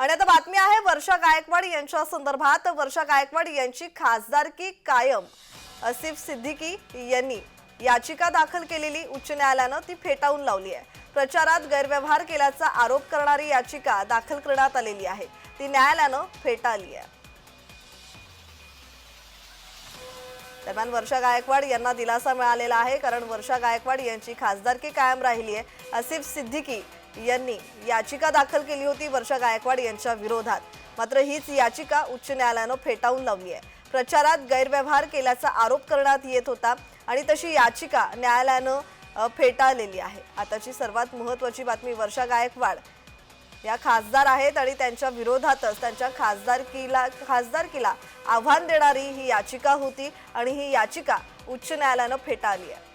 आणि आता बातमी आहे वर्षा गायकवाड यांच्या संदर्भात. वर्षा गायकवाड यांची खासदारकी कायम. असिफ सिद्दीकी यांनी याचिका दाखल केलेली उच्च न्यायालयानं ती फेटाळून लावली आहे. प्रचारात गैरव्यवहार केल्याचा आरोप करणारी याचिका दाखल करण्यात आलेली आहे. ती न्यायालयानं फेटाळली आहे. दरम्यान वर्षा गायकवाड यांना दिलासा मिळालेला आहे कारण वर्षा गायकवाड यांची खासदारकी कायम राहिली आहे. आसिफ सिद्दीकी यांनी याचिका दाखल केली होती वर्षा गायकवाड यांच्या विरोधात. मात्र हीच याचिका उच्च न्यायालयानं फेटाळून लावली आहे. प्रचारात गैरव्यवहार केल्याचा आरोप करण्यात येत होता आणि तशी याचिका न्यायालयानं फेटाळलेली आहे. आताची सर्वात महत्त्वाची बातमी वर्षा गायकवाड या खासदार आहेत आणि त्यांच्या विरोधातच त्यांच्या खासदारकीला खासदारकीला आव्हान देणारी ही याचिका होती आणि ही याचिका उच्च न्यायालयानं फेटाळली आहे.